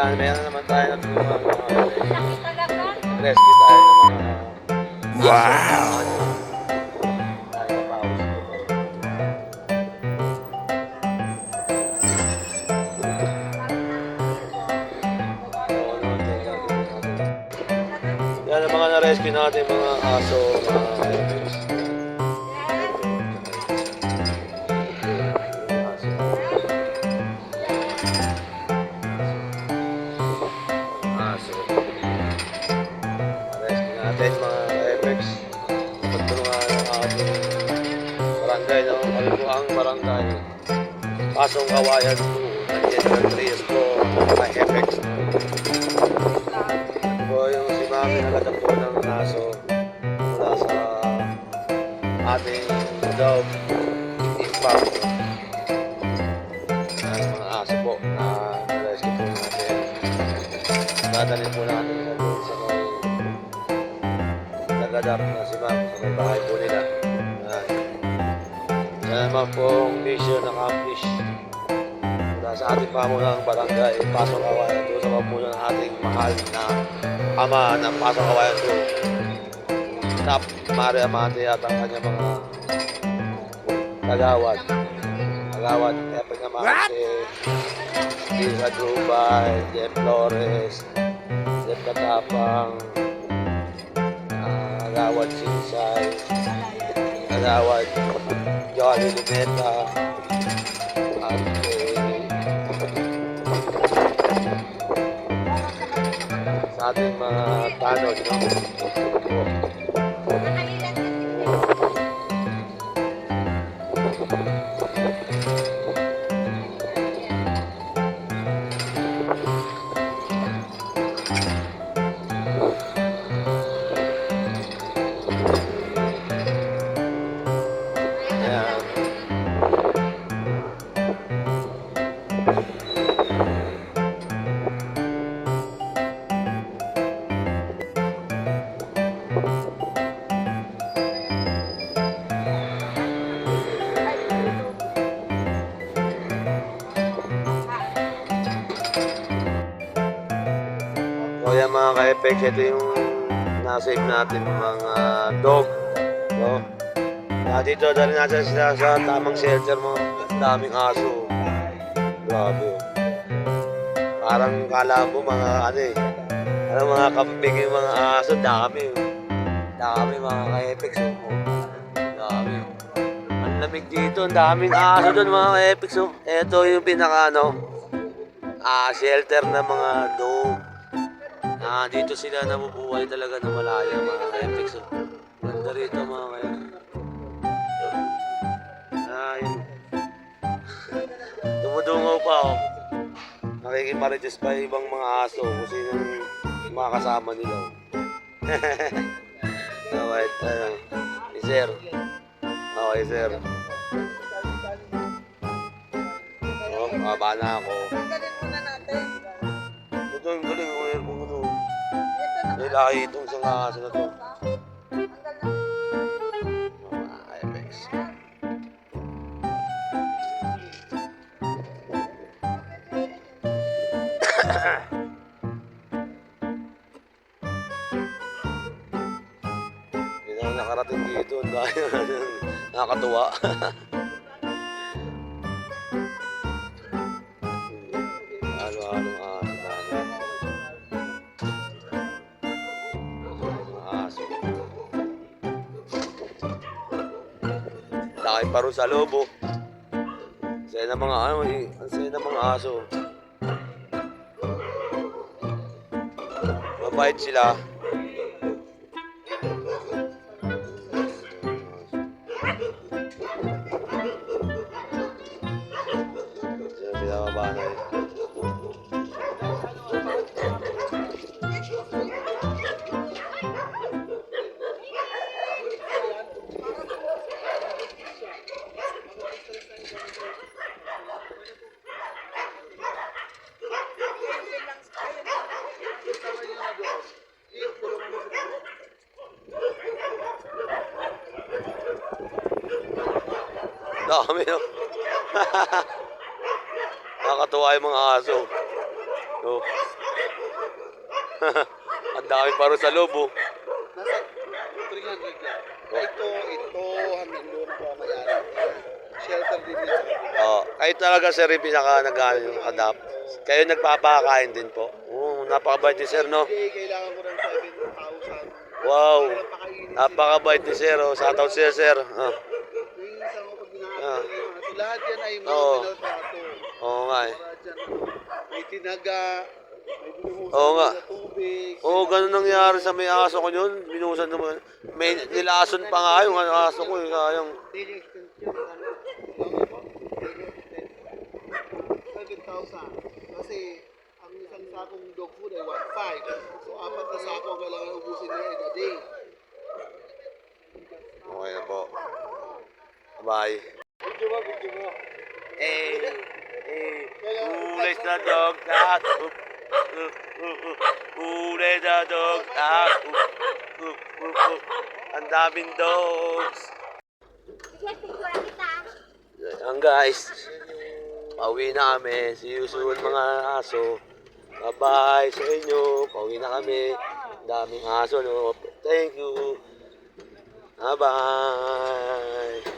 Yan, meron naman tayo na tulungan mga rescue tayo ng mga Wow! Yan ang mga na-rescue natin, mga aso, mga natin, mga herpes. Pagtulungan ang ating barangay, no? Kalibuang barangay. Pasong Kawayan 2, nandiyan yung Reyes ko, mga FX. Po yung si Mami nagdap po ng aso mula sa ating dog impact. Ang mga aso po na rescue po natin. Dadalhin po natin nagadap na si Ma'am sa may bahay po nila. Yan. Yan naman pong mission accomplished mula sa ating pamunang barangay Pasok Kawayan doon sa pamunan ng ating mahal na ama ng Pasok Kawayan doon. Tap Maria Amate at ang kanyang mga tagawad. Tagawad, kaya pa naman si Lisa Drubay, Jeff Flores, Jeff Katapang, Tagawad Sinsay, Tagawad Jolly Luneta, at eh, sa ating mga tanod, no? So mga ka-FX, ito yung nasave natin mga dog. No? Na dito, dali natin sila sa tamang shelter mo. Daming aso. Grabe. Parang kala mo mga ano eh. Ano mga kambing yung mga aso, dami. Dami mga ka-FX. Oh. Dami. Ang lamig dito, ang daming aso doon mga ka-FX. Oh. Ito yung pinaka ano, ah, shelter ng mga dog. Ah, dito sila nabubuhay talaga na malaya mga ka-FX. Oh. Ganda rito mga ka-FX. Ah, yun. Dumudungaw pa oh. Nakikimarites pa ibang mga aso kung sino yung mga kasama nila. wait, ano, si sir. Okay, sir. Oh, baba na ako. Tanggalin muna natin. Ito galing, Lahi itong isang aso na to. Hindi na nakarating dito. Dahil nakakatuwa. Halo-halong aso namin. Laki pa rin sa lobo. Saya ng mga ano eh. Ang saya ng mga aso. Mabait. Sila Dami no. Nakakatuwa yung mga aso. Oh. Ang dami pa rin sa loob, oh. Nasa 300 lang. Ito, ito, hanggang doon po ang may-ari. Shelter din yan. Oh, kayo talaga sir yung pinaka nag yung adapt. Kayo nagpapakain din po. Oo, napakabait ni sir, no? Hindi, kailangan ko ng 7,000. Wow. Napakabait ni sir, oh. Shout out sir, sir. Ah. Minsan ko pag Ah. ginagawa yung aso, lahat yan ay mga Oo. minaltrato. Oo nga eh. Para dyan, may tinaga, may binuhusan Oo nga. na tubig. Oo, ganun nangyari sa may aso ko yun. Binusan naman. May nilason pa nga yung aso ko, eh. Sayang. Daily extension, ano? 7,000. Kasi ang isang sakong dog food ay 1,500. So, apat na sako ang kailangan ubusin nila in a day. Okay na po. Bye. Eh, eh, huli sa dog at up, up, up, up. Huli sa dog up. Ang daming dogs. Ayan guys. Pauwi na kami. See you mga aso. Bye-bye sa inyo. Pauwi na kami. Ang daming aso no. Thank you. Bye-bye.